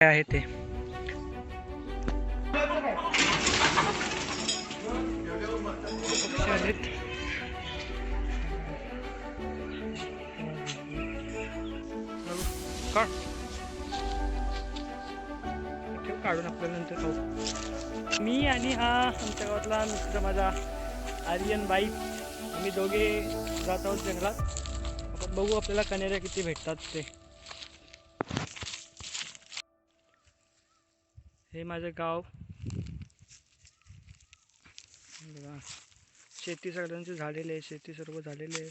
काय आहे ते. काढून आपल्या नंतर खाऊ. मी आणि हा आमच्या गावातला मित्र माझा आर्यन बाईक आम्ही दोघे जात आहोत जंगलात. आपण बघू आपल्याला कनेऱ्या किती भेटतात ते. हे माझं गाव. बघा. शेती सगळ्यांची झालेली आहे. शेती सर्व झालेली आहे.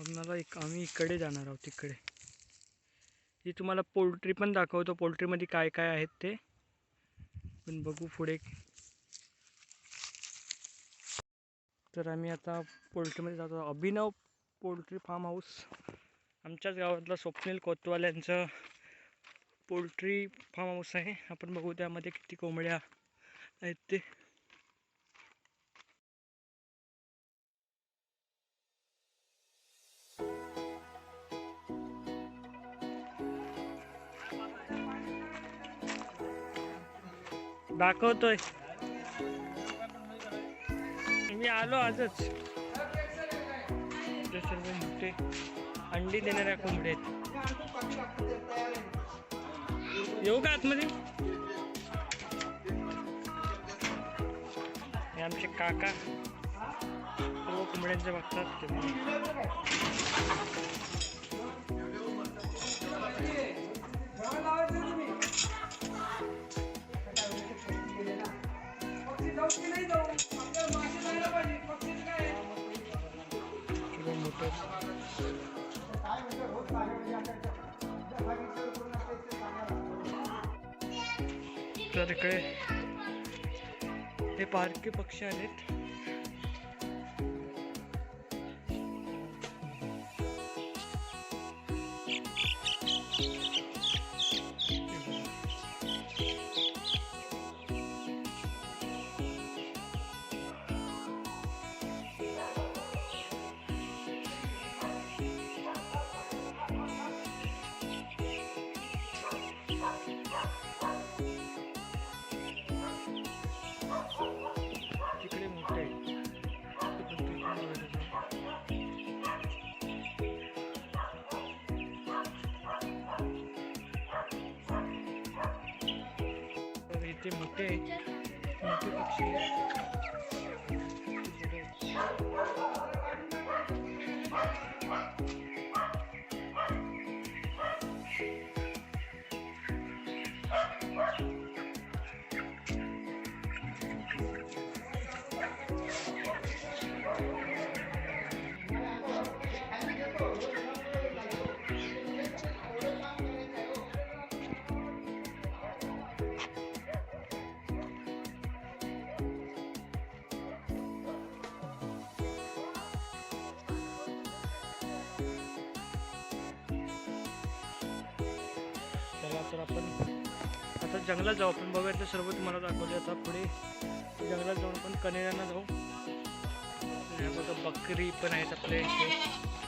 आम्हाला एक आम्ही इकडे जाणार आहोत तिकडे. ही तुम्हाला पोल्ट्री पण दाखवतो. पोल्ट्रीमध्ये काय काय आहेत ते. पण बघू पुढे. तर आम्ही आता पोल्ट्रीमध्ये जातो अभिनव पोल्ट्री फार्म हाऊस. आमच्याच गावातलं स्वप्नील कोतवाल यांचं पोल्ट्री फार्म हाऊस आहे. आपण बघू त्यामध्ये किती कोंबड्या आहेत ते. दाखवतोय. मी आलो आजच. अंडी देणाऱ्या कोंबड्या आहेत. येऊ का आतमध्ये? हे आमचे काका सर्व कोंबड्यांचे बघतात ते तर हे पारके पक्षी आहेत इथे मोठे मोठे पक्षी. आपण. आता जंगलात जाऊ आपण बघायचं सर्व तुम्हाला दाखवले आता पुढे जंगलात जाऊन आपण कनेऱ्यांना जाऊ. बघा बकरी पण आहेत आपल्या इथे.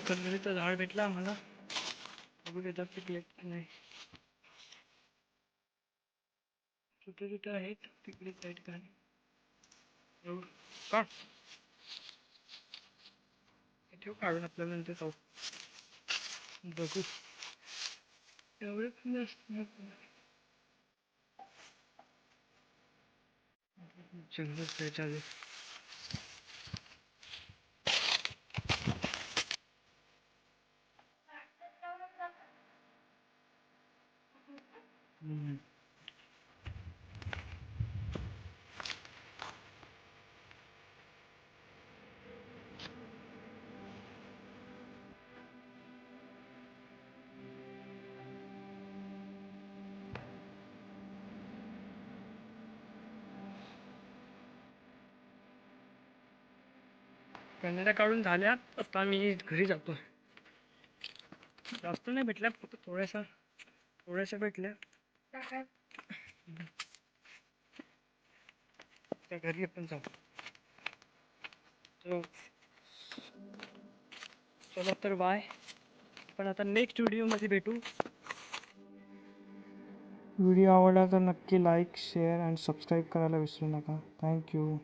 कलरीचं झाड भेटलं आम्हाला. बघू येतात पिकले नाही. छोटे छोटे आहेत तिकडे साईड ठिकाणी एवढं. काढ. ठेव काढून आपल्याला नंतर जाऊ बघू. एवढे पण जास्त नको. जंगल त्याच्या कॅमेरा काढून झाल्या आता मी घरी जातो जास्त नाही भेटल्या फक्त थोड्याशा थोड्याशा भेटल्या त्या घरी आपण जाऊ. चला. तर बाय. पण आता नेक्स्ट व्हिडिओमध्ये भेटू. व्हिडिओ आवडला तर नक्की लाईक शेअर अँड सबस्क्राईब करायला विसरू नका. थँक्यू